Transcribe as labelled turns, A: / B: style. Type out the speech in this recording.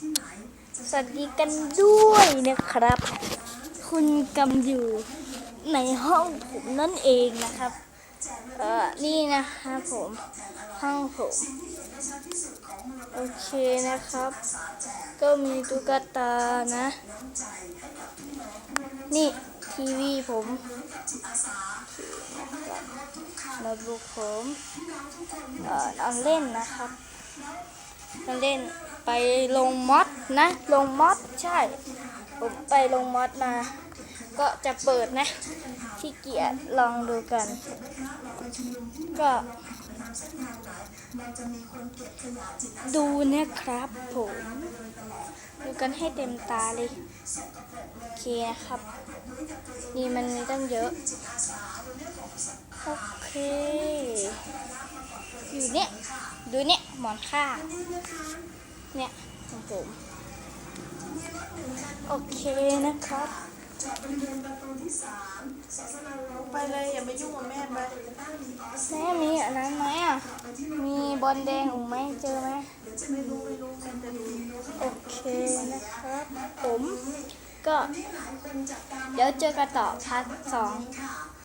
A: สวัสดีกันด้วยนะครับ คุณกำอยู่ในห้องผมนั่นเองนะครับ เออนี่นะครับผม ห้องผม โอเคนะครับ ก็มีตุ๊กตานะ นี่ทีวีผมโน้ตบุ๊กผมเอ่อนอนเล่นนะครับนอนเล่น ไปลงมอดนะ ลงมอดใช่ ผมไปลงมอดมา ก็จะเปิดนะที่เกียจลองดูกัน ก็ดูนะครับผมดูกันให้เต็มตาเลย โอเคนะครับ นี่มันมีตั้งเยอะ โอเค อยู่เนี่ย ดูเนี่ย หมอนข้าง เนี่ยของผมโอเคนะครับ
B: ไปเลยอย่าไปยุ่งกับแม่ไป
A: แม่มีอันนั้นไหมอะ มีบอลแดงอูไหมเจอไหม
B: ไม่รู้ไม่รู้กันจะดู
A: โอเคนะครับ ผม ก็ เดี๋ยวเจอกันต่อพาร์ทสอง